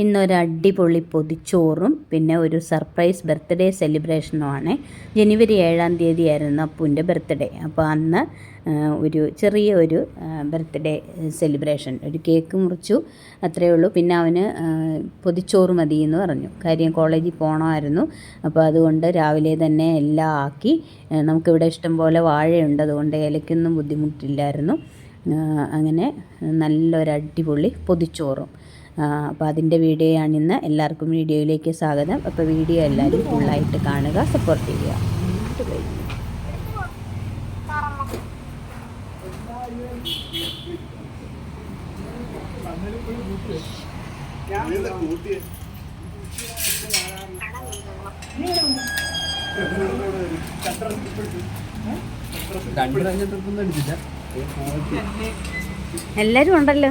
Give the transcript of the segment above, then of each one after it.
ഇന്നൊരു അടിപൊളി പൊതിച്ചോറും പിന്നെ ഒരു സർപ്രൈസ് ബർത്ത്ഡേ സെലിബ്രേഷനുമാണ്. ജനുവരി ഏഴാം തീയതി ആയിരുന്നു അപ്പുവിന്റെ ബർത്ത്ഡേ. അപ്പോൾ അന്ന് ഒരു ചെറിയ ഒരു ബർത്ത്ഡേ സെലിബ്രേഷൻ. ഒരു കേക്ക് മുറിച്ചു അത്രയേ ഉള്ളൂ. പിന്നെ അവന് പൊതിച്ചോറ് മതി എന്ന് പറഞ്ഞു. കാര്യം കോളേജിൽ പോകണമായിരുന്നു അപ്പോൾ അതുകൊണ്ട് രാവിലെ തന്നെ എല്ലാം ആക്കി നമുക്കിവിടെ ഇഷ്ടംപോലെ വാഴയുണ്ട്. അതുകൊണ്ട് ഇലയ്ക്കൊന്നും ബുദ്ധിമുട്ടില്ലായിരുന്നു. അങ്ങനെ നല്ലൊരു അടിപൊളി പൊതിച്ചോറും. അപ്പോൾ അതിന്റെ വീഡിയോയാണിന്ന് എല്ലാവർക്കും വീഡിയോയിലേക്ക് സ്വാഗതം. അപ്പോൾ വീഡിയോ എല്ലാവരും ഫുള്ളായിട്ട് കാണുക സപ്പോർട്ട് ചെയ്യുക. എല്ലാരും ഉണ്ടല്ലോ.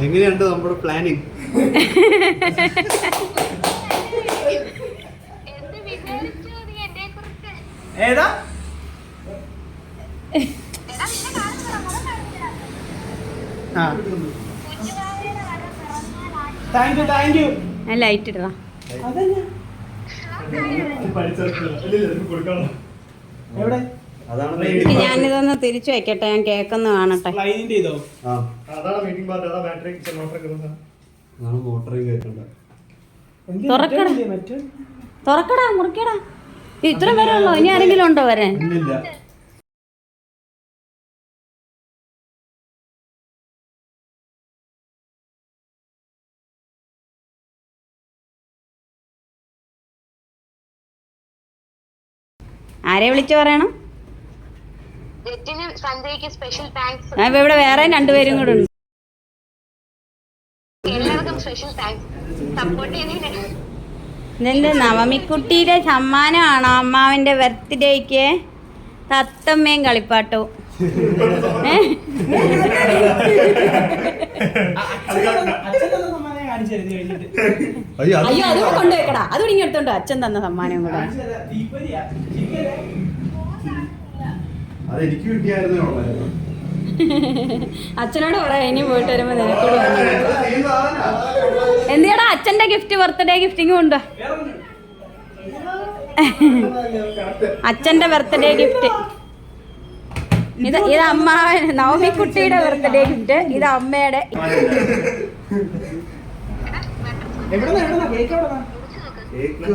എങ്ങനെയുണ്ട് നമ്മുടെ പ്ലാനിങ് ഏതാ? താങ്ക് യു താങ്ക് യു ഞാൻ ലൈറ്റ് ഇടണം. അതന്നെ. എവിടെ? ഞാനിതൊന്ന് തിരിച്ചു വെക്കട്ടെ ഞാൻ കേക്കൊന്ന് കാണട്ടെ. തുറക്കടാ. മുറിക്കടാ. ഇത് ഇത്ര വരെ ഉള്ളോ ഇനി ആരെങ്കിലും ഉണ്ടോ വരാൻ? ആരെ വിളിച്ചു പറയണം? ജെറ്റിന് സഞ്ജയ്ക്ക് സ്പെഷ്യൽ താങ്ക്സ് ഞാൻ ഇപ്പൊ ഇവിടെ വേറെ രണ്ടുപേരും കൂടെ ഉണ്ട്. എല്ലാവർക്കും സ്പെഷ്യൽ താങ്ക്സ് സപ്പോർട്ട് ഇതെന്ത് നവമിക്കുട്ടിയുടെ സമ്മാനമാണോ അമ്മാവിന്റെ ബർത്ത്ഡേക്ക്? തത്തമ്മയും കളിപ്പാട്ടവും. കഴിഞ്ഞിട്ട് അയ്യോ അത് കൊണ്ടുവെക്കടാ അതുകൂടി ഇങ്ങനെടുത്തോണ്ട് അച്ഛൻ തന്ന സമ്മാനം കൂടെ. അത് എനിക്ക് കിട്ടിയായിരുന്നേ ഉള്ളായിരുന്നു. അച്ഛനോട് പറയാം ഇനി പോയിട്ട് വരുമ്പോ നിനക്കോട് എന്തിയാടാ അച്ഛന്റെ ഗിഫ്റ്റ് ബർത്ത്ഡേ ഗിഫ്റ്റിങ് കൊണ്ടോ? അച്ഛന്റെ ബർത്ത്ഡേ ഗിഫ്റ്റ് ഇത് ഇത് അമ്മ നവമിക്കുട്ടിയുടെ ബർത്ത്ഡേ ഗിഫ്റ്റ് ഇത് അമ്മയുടെ. കേക്ക്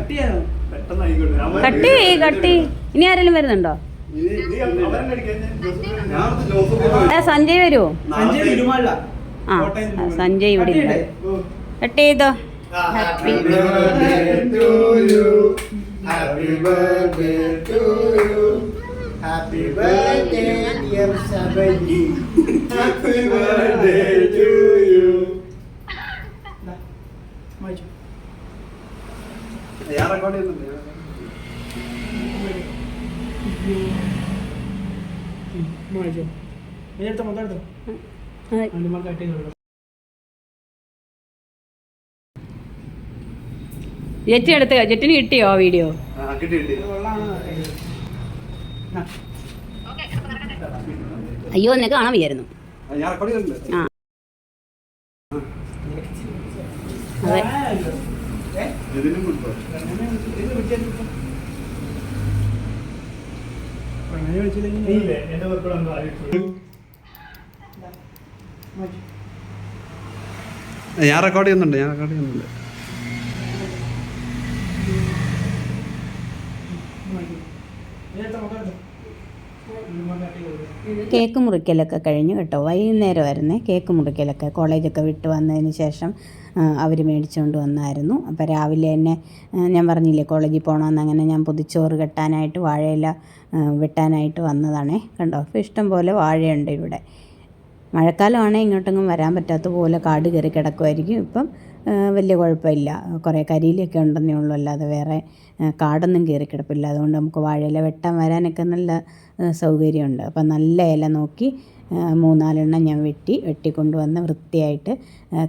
കട്ട് കട്ടി കട്ടി ഇനി ആരെങ്കിലും വരുന്നുണ്ടോ? സഞ്ജയ് വരുമോ ആ സഞ്ജയ് ഇവിടെ ഇല്ല കട്ട് ചെയ്തോ? Happy happy. Happy birthday Happy birthday to you. Happy birthday, dear Sabaji. Happy record ചെയ്യുന്നുണ്ട് മാറ്റോ എടുത്തോ മൊത്തം എടുത്തോ അതെ. അണ്ടിമാർ കട്ട്. ചെയ്തോളൂ ജെറ്റി എടുത്ത് ജെറ്റിന് കിട്ടിയോ വീഡിയോ അയ്യോ നിനക്ക് കാണാൻ വയ്യായിരുന്നു ആ, ഞാൻ റെക്കോർഡ് ചെയ്തിട്ടുണ്ട് ആ അതെ ഇതിനും എന്റെ ആയിട്ട് ഞാൻ റെക്കോർഡ് ചെയ്യുന്നുണ്ട് ഞാൻ റെക്കോർഡ് ചെയ്യുന്നുണ്ട് എടുത്തോ മൊത്തം എടുത്തോ ഇരുമാലിന് അടി കൊടുക്കും കേക്ക് മുറിക്കലൊക്കെ കഴിഞ്ഞു കേട്ടോ. വൈകുന്നേരമായിരുന്നേ കേക്ക് മുറിക്കലൊക്കെ കോളേജൊക്കെ വിട്ട് വന്നതിന് ശേഷം അവർ മേടിച്ചുകൊണ്ട് വന്നായിരുന്നു. അപ്പോൾ രാവിലെ തന്നെ ഞാൻ പറഞ്ഞില്ലേ കോളേജിൽ പോകണമെന്ന് അങ്ങനെ ഞാൻ പൊതിച്ചോറ് കെട്ടാനായിട്ട് വാഴയില വെട്ടാനായിട്ട് വന്നതാണേ. കണ്ടോ? അപ്പോൾ ഇഷ്ടം പോലെ വാഴയുണ്ട് ഇവിടെ. മഴക്കാലമാണെങ്കിൽ ഇങ്ങോട്ടെങ്ങും വരാൻ പറ്റാത്ത പോലെ കാട് കയറി കിടക്കുമായിരിക്കും ഇപ്പം. വലിയ കുഴപ്പമില്ല. കുറേ കരിയിലൊക്കെ ഉണ്ടെന്നേ ഉള്ളൂ. അല്ലാതെ വേറെ കാടൊന്നും കയറി കിടപ്പില്ല. അതുകൊണ്ട് നമുക്ക് വാഴയില വെട്ടാൻ വരാനൊക്കെ നല്ല സൗകര്യമുണ്ട്. അപ്പം നല്ല ഇല നോക്കി മൂന്നാലെണ്ണം ഞാൻ വെട്ടി വെട്ടിക്കൊണ്ടുവന്ന് വൃത്തിയായിട്ട്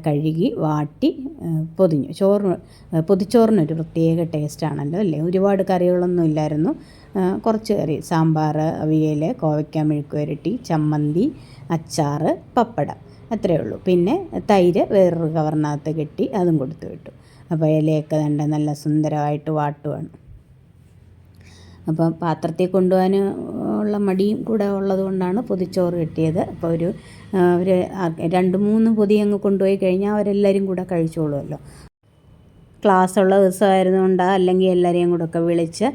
കഴുകി വാട്ടി പൊതിഞ്ഞു. ചോറ് ആ, പൊതിച്ചോറിനൊരു പ്രത്യേക ടേസ്റ്റാണല്ലോ അല്ലേ? ഒരുപാട് കറികളൊന്നും ഇല്ലായിരുന്നു. കുറച്ച് കറി. സാമ്പാർ അവിയൽ കോവയ്ക്ക മെഴുക്ക് പുരട്ടി ചമ്മന്തി അച്ചാറ് പപ്പടം. അത്രയേ ഉള്ളൂ. പിന്നെ തൈര് വേറൊരു കവറിനകത്ത് കെട്ടി അതും കൊടുത്തു വിട്ടു. അപ്പോൾ ഇലയൊക്കെ കണ്ട് നല്ല സുന്ദരമായിട്ട് വാട്ടുവാണ്. അപ്പം പാത്രത്തിൽ കൊണ്ടുപോകാൻ ഉള്ള മടിയും കൂടെ ഉള്ളത് കൊണ്ടാണ് പൊതിച്ചോറ് കിട്ടിയത്. അപ്പോൾ ഒരു ഒരു രണ്ട് മൂന്ന് പൊതി അങ്ങ് കൊണ്ടുപോയി കഴിഞ്ഞാൽ അവരെല്ലാവരും കൂടെ കഴിച്ചോളുമല്ലോ. ക്ലാസ് ഉള്ള ദിവസമായിരുന്നുകൊണ്ട് അല്ലെങ്കിൽ എല്ലാവരെയും കൂടെ ഒക്കെ വിളിച്ച്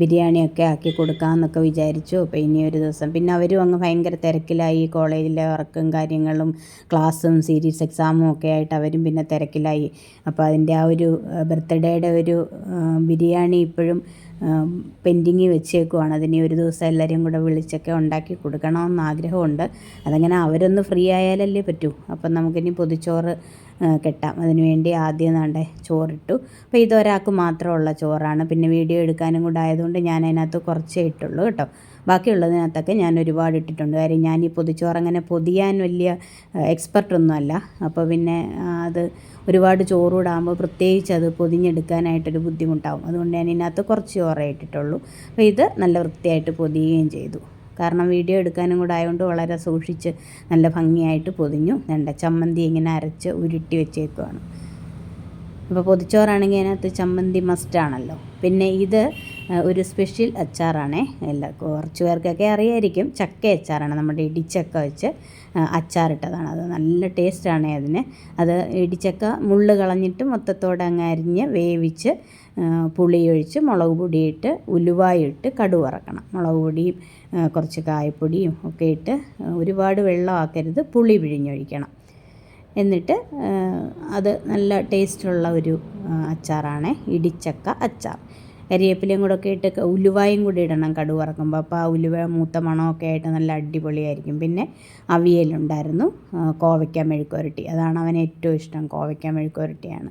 ബിരിയാണിയൊക്കെ ആക്കി കൊടുക്കാമെന്നൊക്കെ വിചാരിച്ചു. അപ്പോൾ ഇനി ഒരു ദിവസം. പിന്നെ അവരും അങ്ങ് ഭയങ്കര തിരക്കിലായി. കോളേജിലെ വർക്കും കാര്യങ്ങളും ക്ലാസ്സും സീരീസ് എക്സാമും ഒക്കെ ആയിട്ട് അവരും പിന്നെ തിരക്കിലായി. അപ്പോൾ അതിന്റെ ആ ഒരു ബർത്ത്ഡേയുടെ ഒരു ബിരിയാണി ഇപ്പോഴും പെൻഡിങ് വെച്ചേക്കുവാണ്. അതിന് ഒരു ദിവസം എല്ലാവരെയും കൂടെ വിളിച്ചൊക്കെ ഉണ്ടാക്കി കൊടുക്കണമെന്ന് ആഗ്രഹമുണ്ട്. അതങ്ങനെ അവരൊന്ന് ഫ്രീ ആയാലല്ലേ പറ്റൂ. അപ്പം നമുക്കിനി പൊതിച്ചോറ് കെട്ടാം. അതിനുവേണ്ടി ആദ്യം നാണ്ടെ ചോറിട്ടു. അപ്പോൾ ഇതൊരാൾക്ക് മാത്രമുള്ള ചോറാണ്. പിന്നെ വീഡിയോ എടുക്കാനും കൂടെ ആയതുകൊണ്ട് ഞാൻ അതിനകത്ത് കുറച്ചേ ഇട്ടുള്ളൂ കേട്ടോ. ബാക്കിയുള്ളതിനകത്തൊക്കെ ഞാൻ ഒരുപാട് ഇട്ടിട്ടുണ്ട്. കാര്യം ഞാൻ ഈ പൊതിച്ചോറ് അങ്ങനെ പൊതിയാൻ വലിയ എക്സ്പെർട്ടൊന്നും അല്ല അപ്പോൾ പിന്നെ അത് ഒരുപാട് ചോറൂടാകുമ്പോൾ പ്രത്യേകിച്ച് അത് പൊതിഞ്ഞെടുക്കാനായിട്ടൊരു ബുദ്ധിമുട്ടാവും. അതുകൊണ്ട് ഞാൻ ഇതിനകത്ത് കുറച്ച് ചോറേ ഇട്ടിട്ടുള്ളൂ. അപ്പോൾ ഇത് നല്ല വൃത്തിയായിട്ട് പൊതിയുകയും ചെയ്തു. കാരണം വീഡിയോ എടുക്കാനും കൂടെ ആയതുകൊണ്ട് വളരെ സൂക്ഷിച്ച് നല്ല ഭംഗിയായിട്ട് പൊതിഞ്ഞു. വേണ്ട ചമ്മന്തി ഇങ്ങനെ അരച്ച് ഉരുട്ടി വെച്ചേക്കുവാണ്. അപ്പോൾ പൊതിച്ചോറാണെങ്കിൽ അതിനകത്ത് ചമ്മന്തി മസ്റ്റാണല്ലോ പിന്നെ ഇത് ഒരു സ്പെഷ്യൽ അച്ചാറാണേ. എല്ലാ കുറച്ച് പേർക്കൊക്കെ അറിയായിരിക്കും. ചക്ക അച്ചാറാണ് നമ്മുടെ ഇടിച്ചക്ക വെച്ച് അച്ചാറിട്ടതാണ്. അത് നല്ല ടേസ്റ്റാണ് അതിന്. അത് ഇടിച്ചക്ക മുള്ള് കളഞ്ഞിട്ട് മൊത്തത്തോടെ അങ്ങ് അരിഞ്ഞ് വേവിച്ച് പുളിയൊഴിച്ച് മുളക് പൊടിയിട്ട് ഉലുവായിട്ട് കടു വറക്കണം. മുളക് പൊടിയും കുറച്ച് കായപ്പൊടിയും ഒക്കെ ഇട്ട് ഒരുപാട് വെള്ളമാക്കരുത്. പുളി പിഴിഞ്ഞൊഴിക്കണം. എന്നിട്ട് അത് നല്ല ടേസ്റ്റുള്ള ഒരു അച്ചാറാണ് ഇടിച്ചക്ക അച്ചാർ. കരിവേപ്പിലയും കൂടെ ഒക്കെ ഇട്ട് ഉലുവായും കൂടി ഇടണം കടുക് വറക്കുമ്പോൾ അപ്പോൾ ആ ഉലുവ മൂത്ത മണമൊക്കെ ആയിട്ട് നല്ല അടിപൊളിയായിരിക്കും. പിന്നെ അവിയലുണ്ടായിരുന്നു കോവയ്ക്ക മെഴുക്കുരട്ടി അതാണ് അവന് ഏറ്റവും ഇഷ്ടം കോവയ്ക്ക മെഴുക്കുരട്ടിയാണ്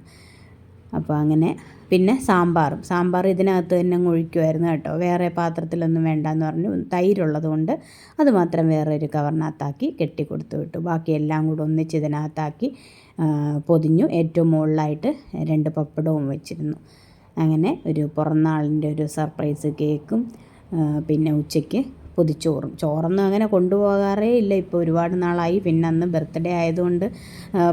അപ്പോൾ അങ്ങനെ പിന്നെ സാമ്പാറും. സാമ്പാർ ഇതിനകത്ത് തന്നെ ഒഴിക്കുമായിരുന്നു കേട്ടോ. വേറെ പാത്രത്തിലൊന്നും വേണ്ടെന്ന് പറഞ്ഞു. തൈരുള്ളത് കൊണ്ട് അത് മാത്രം വേറെ ഒരു കവറിനകത്താക്കി കെട്ടി കൊടുത്തു വിട്ടു. ബാക്കി എല്ലാം കൂടെ ഒന്നിച്ച് ഇതിനകത്താക്കി പൊതിഞ്ഞു. ഏറ്റവും മുകളിലായിട്ട് രണ്ട് പപ്പടവും വെച്ചിരുന്നു. അങ്ങനെ ഒരു പിറന്നാളിന്റെ ഒരു സർപ്രൈസ് കേക്കും പിന്നെ ഉച്ചയ്ക്ക് പൊതിച്ചോറും. ചോറൊന്നും അങ്ങനെ കൊണ്ടുപോകാറേ ഇല്ല. ഇപ്പോൾ ഒരുപാട് നാളായി. പിന്നെ അന്ന് ബർത്ത്ഡേ ആയതുകൊണ്ട്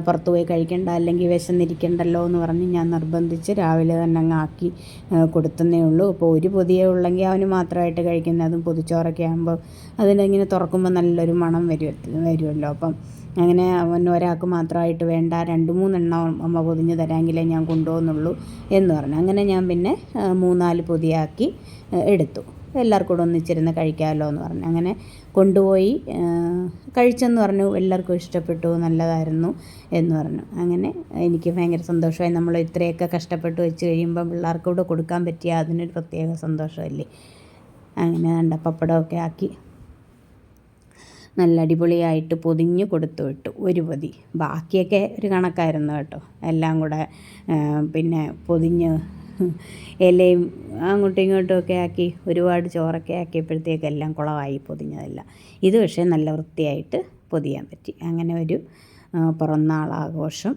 പുറത്ത് പോയി കഴിക്കണ്ട അല്ലെങ്കിൽ വിശന്നിരിക്കണ്ടല്ലോ എന്ന് പറഞ്ഞ് ഞാൻ നിർബന്ധിച്ച് രാവിലെ തന്നെ അങ്ങ് ആക്കി കൊടുത്തുന്നേ ഉള്ളൂ. അപ്പോൾ ഒരു പൊതിയേ ഉള്ളെങ്കിൽ അവന് മാത്രമായിട്ട് കഴിക്കുന്ന അതും പൊതിച്ചോറൊക്കെ ആകുമ്പോൾ അതിനിങ്ങനെ തുറക്കുമ്പോൾ നല്ലൊരു മണം വരും വരുമല്ലോ. അപ്പം അങ്ങനെ അവൻ ഒരാൾക്ക് മാത്രമായിട്ട് വേണ്ട രണ്ട് മൂന്നെണ്ണം അമ്മ പൊതിഞ്ഞ് തരാമെങ്കിലേ ഞാൻ കൊണ്ടുപോകുന്നുള്ളൂ എന്ന് പറഞ്ഞു. അങ്ങനെ ഞാൻ പിന്നെ മൂന്നാൽ പൊതിയാക്കി എടുത്തു. എല്ലാവർക്കും കൂടെ ഒന്നിച്ചിരുന്ന് കഴിക്കാമല്ലോ എന്ന് പറഞ്ഞു. അങ്ങനെ കൊണ്ടുപോയി കഴിച്ചെന്ന് പറഞ്ഞു. എല്ലാവർക്കും ഇഷ്ടപ്പെട്ടു നല്ലതായിരുന്നു എന്ന് പറഞ്ഞു. അങ്ങനെ എനിക്ക് ഭയങ്കര സന്തോഷമായി. നമ്മൾ ഇത്രയൊക്കെ കഷ്ടപ്പെട്ട് വെച്ച് കഴിയുമ്പോൾ പിള്ളേർക്ക് കൂടെ കൊടുക്കാൻ പറ്റിയ അതിനൊരു പ്രത്യേക സന്തോഷമല്ലേ? അങ്ങനെ അണ്ടപ്പപ്പടമൊക്കെ ആക്കി. നല്ല അടിപൊളിയായിട്ട് പൊതിഞ്ഞ് കൊടുത്തു വിട്ടു. ഒരു പൊതി. ബാക്കിയൊക്കെ ഒരു കണക്കായിരുന്നു കേട്ടോ. എല്ലാം കൂടെ പിന്നെ പൊതിഞ്ഞ് ഇലയും അങ്ങോട്ടും ഇങ്ങോട്ടും ഒക്കെ ആക്കി ഒരുപാട് ചോറൊക്കെ ആക്കിയപ്പോഴത്തേക്ക് എല്ലാം കുളമായി പൊതിഞ്ഞതെല്ലാം. ഇത് പക്ഷേ നല്ല വൃത്തിയായിട്ട് പൊതിയാൻ പറ്റി. അങ്ങനെ ഒരു പിറന്നാൾ പിറന്നാളാഘോഷം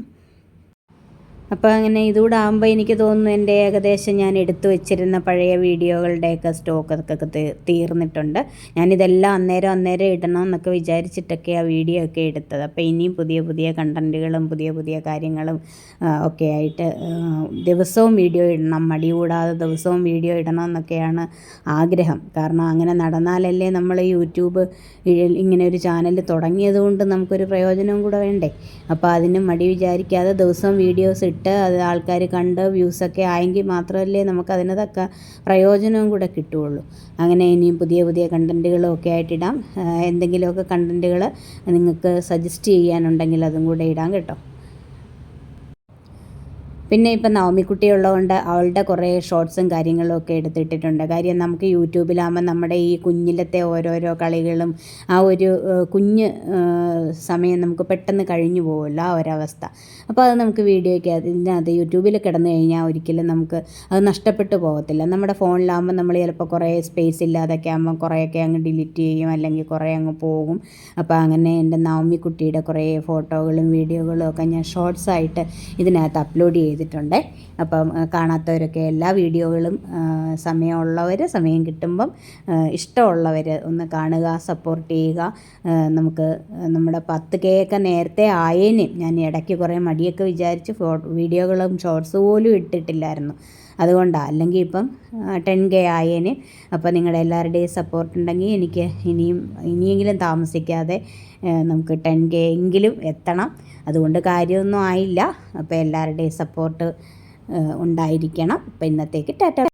അപ്പോൾ അങ്ങനെ ഇതുകൂടെ ആകുമ്പോൾ എനിക്ക് തോന്നുന്നു എന്റെ ഏകദേശം ഞാൻ എടുത്തു വെച്ചിരുന്ന പഴയ വീഡിയോകളുടെയൊക്കെ സ്റ്റോക്കൊക്കെ തീർന്നിട്ടുണ്ട്. ഞാനിതെല്ലാം അന്നേരം അന്നേരം ഇടണം എന്നൊക്കെ വിചാരിച്ചിട്ടൊക്കെ ആ വീഡിയോ ഒക്കെ എടുത്തത്. അപ്പോൾ ഇനിയും പുതിയ പുതിയ കണ്ടന്റുകളും പുതിയ പുതിയ കാര്യങ്ങളും ഒക്കെ ആയിട്ട് ദിവസവും വീഡിയോ ഇടണം. മടി കൂടാതെ ദിവസവും വീഡിയോ ഇടണം എന്നൊക്കെയാണ് ആഗ്രഹം. കാരണം അങ്ങനെ നടന്നാലല്ലേ നമ്മൾ യൂട്യൂബ് ഇങ്ങനെ ഒരു ചാനൽ തുടങ്ങിയത് കൊണ്ട് നമുക്കൊരു പ്രയോജനവും കൂടെ വേണ്ടേ? അപ്പോൾ അതിന് മടി വിചാരിക്കാതെ ദിവസവും വീഡിയോസ് ഇട്ട് അത് ആൾക്കാർ കണ്ട് വ്യൂസൊക്കെ ആയെങ്കിൽ മാത്രമല്ലേ നമുക്ക് തക്ക പ്രയോജനവും കൂടെ കിട്ടുകയുള്ളൂ. അങ്ങനെ ഇനിയും പുതിയ പുതിയ കണ്ടന്റുകളും ഒക്കെ ആയിട്ടിടാം. എന്തെങ്കിലുമൊക്കെ കണ്ടന്റുകൾ നിങ്ങൾക്ക് സജസ്റ്റ് ചെയ്യാനുണ്ടെങ്കിൽ അതും കൂടെ ഇടാം കേട്ടോ. പിന്നെ ഇപ്പം നവമിക്കുട്ടി ഉള്ളതുകൊണ്ട് അവളുടെ കുറേ ഷോർട്സും കാര്യങ്ങളും ഒക്കെ എടുത്തിട്ടിട്ടുണ്ട്. കാര്യം നമുക്ക് യൂട്യൂബിലാകുമ്പോൾ നമ്മുടെ ഈ കുഞ്ഞിലത്തെ ഓരോരോ കളികളും ആ ഒരു കുഞ്ഞ് സമയം നമുക്ക് പെട്ടെന്ന് കഴിഞ്ഞു പോകുമല്ലോ ആ ഒരവസ്ഥ. അപ്പോൾ അത് നമുക്ക് വീഡിയോയ്ക്ക് അതിനകത്ത് യൂട്യൂബിൽ കിടന്നു കഴിഞ്ഞാൽ ഒരിക്കലും നമുക്ക് അത് നഷ്ടപ്പെട്ടു പോകത്തില്ല. നമ്മുടെ ഫോണിലാകുമ്പോൾ നമ്മൾ ചിലപ്പോൾ കുറേ സ്പേസ് ഇല്ലാതൊക്കെ ആകുമ്പോൾ കുറേയൊക്കെ അങ്ങ് ഡിലീറ്റ് ചെയ്യും അല്ലെങ്കിൽ കുറേ അങ്ങ് പോകും. അപ്പോൾ അങ്ങനെ എന്റെ നവമിക്കുട്ടിയുടെ കുറേ ഫോട്ടോകളും വീഡിയോകളും ഒക്കെ ഞാൻ ഷോർട്സായിട്ട് ഇതിനകത്ത് അപ്ലോഡ് ചെയ്തിട്ടുണ്ട്. അപ്പം കാണാത്തവരൊക്കെ എല്ലാ വീഡിയോകളും സമയമുള്ളവർ സമയം കിട്ടുമ്പം ഇഷ്ടമുള്ളവർ ഒന്ന് കാണുക സപ്പോർട്ട് ചെയ്യുക. നമുക്ക് നമ്മുടെ പത്ത് കെ ഒക്കെ നേരത്തെ ആയേനും ഞാൻ ഇടയ്ക്ക് കുറേ മടിയൊക്കെ വിചാരിച്ച് ഫോ വീഡിയോകളും ഷോർട്സ് പോലും ഇട്ടിട്ടില്ലായിരുന്നു. അതുകൊണ്ടാണ് അല്ലെങ്കിൽ ഇപ്പം ടെൻ കെ ആയേന്. അപ്പോൾ നിങ്ങളുടെ എല്ലാവരുടെയും സപ്പോർട്ട് ഉണ്ടെങ്കിൽ എനിക്ക് ഇനിയും ഇനിയെങ്കിലും താമസിക്കാതെ നമുക്ക് ടെൻ കെ എങ്കിലും എത്തണം. അതുകൊണ്ട് കാര്യമൊന്നും ആയില്ല. അപ്പോൾ എല്ലാവരുടെയും സപ്പോർട്ട് ഉണ്ടായിരിക്കണം. അപ്പോൾ ഇന്നത്തേക്ക് ടാറ്റ